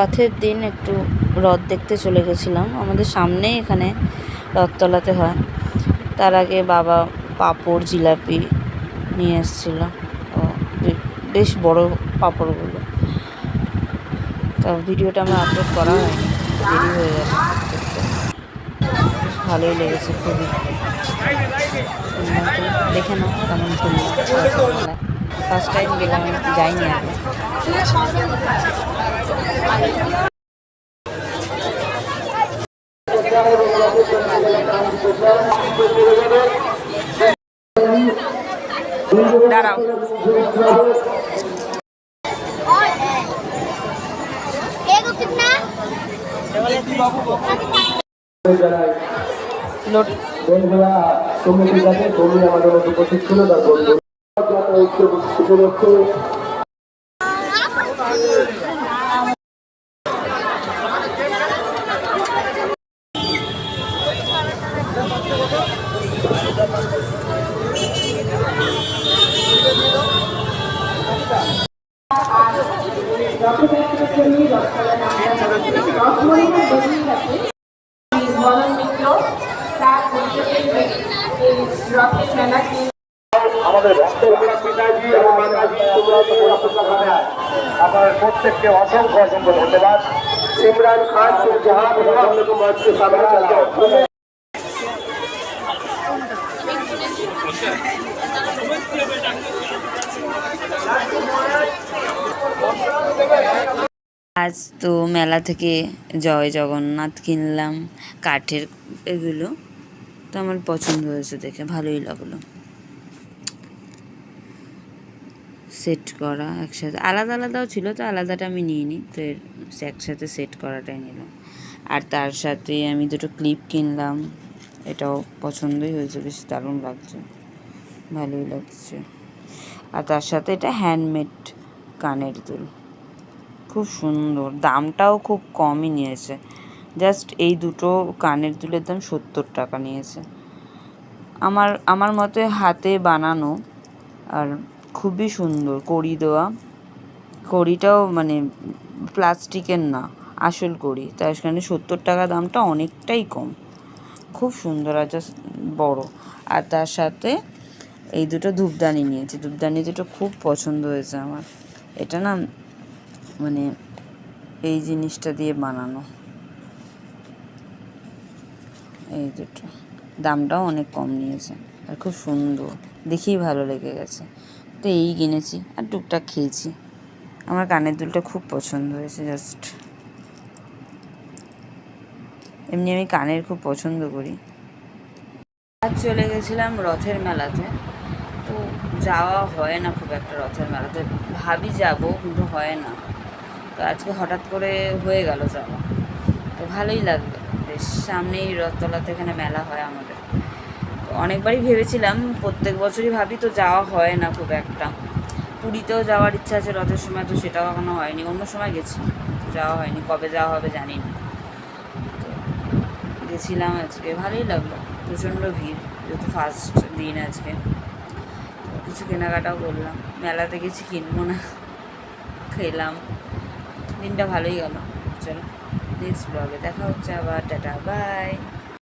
রথের দিন একটু রথ দেখতে চলে গেছিলাম। আমাদের সামনেই এখানে রথতলাতে হয়। তার আগে বাবা পাঁপড়, জিলাপি নিয়ে এসেছিল। বেশ বড় পাঁপড়গুলো। তা ভিডিওটা আমার আপলোড করা হয়নি। দেরি হয়ে গেছে বেশ ভালোই লেগেছে খুবই। দেখে নাও কেমন ফার্স্ট টাইম গেলাম যাইনি আগে। দাঁড়াও। বন্ধুরা তুমি ঠিক আছে উপস্থিত ছিল তার বন্ধু উপলক্ষে আমাদের ভক্তের পিতাজি এবং মাতাজি আপনার প্রত্যেককে অসংখ্য অসংখ্য ধন্যবাদ। সিমরান খান জাহান আজ তো মেলা থেকে জয় জগন্নাথ কিনলাম, কাঠের এগুলো। তো আমার পছন্দ হয়েছে দেখে, ভালোই লাগল। সেট করা একসাথে, আলাদা আলাদাও ছিল তো, আলাদাটা আমি নিইনি, তো এর একসাথে সেট করাটাই নিলাম আর তার সাথে আমি দুটো ক্লিপ কিনলাম, এটাও পছন্দই হয়েছে, বেশ দারুণ লাগছে। ভালোই লাগছে। আর তার সাথে এটা হ্যান্ডমেড কানের দুল। খুব সুন্দর। দামটাও খুব কমই নিয়েছে। জাস্ট এই দুটো কানের দুলের দাম সত্তর টাকা নিয়েছে। আমার আমার মতে হাতে বানানো আর খুবই সুন্দর কড়ি দেওয়া। কড়িটাও মানে প্লাস্টিকের না, আসল কড়ি। তাই সেখানে সত্তর টাকা দামটা অনেকটাই কম। খুব সুন্দর আর জাস্ট বড়। আর তার সাথে এই দুটো ধূপদানি নিয়েছি। ধূপদানি দুটো খুব পছন্দ হয়েছে আমার। এটা না মানে এই জিনিসটা দিয়ে বানানো। এই দুটো। দামটাও অনেক কম নিয়েছে আর খুব সুন্দর। দেখেই ভালো লেগে গেছে। তো এই কিনেছি আর টুকটাক খেয়েছি। আমার কানের দুলটা খুব পছন্দ হয়েছে, জাস্ট। এমনি আমি কানের খুব পছন্দ করি। আজ চলে গেছিলাম রথের মেলাতে। তো যাওয়া হয় না খুব একটা রথের মেলাতে। ভাবি যাব, কিন্তু হয় না। তো আজকে হঠাৎ করে হয়ে গেল যাওয়া। তো ভালোই লাগল। বেশ, সামনেই রথতলাতে এখানে মেলা হয় আমাদের। তো অনেকবারই ভেবেছিলাম, প্রত্যেক বছরই ভাবি তো যাওয়া হয় না খুব একটা। পুরীতেও যাওয়ার ইচ্ছা আছে রথের সময়, তো সেটাও এখনও হয়নি। অন্য সময় গেছি যাওয়া হয়নি। কবে যাওয়া হবে জানি না তো গেছিলাম আজকে। ভালোই লাগল। প্রচণ্ড ভিড়, যেহেতু ফার্স্ট দিন আজকে। কিছু কেনাকাটাও করলাম। মেলাতে কিছু কিনবো না। খেলাম। দিনটা ভালোই গেল। চলো নেক্সট ব্লগে দেখা হচ্ছে আবার। Tata bye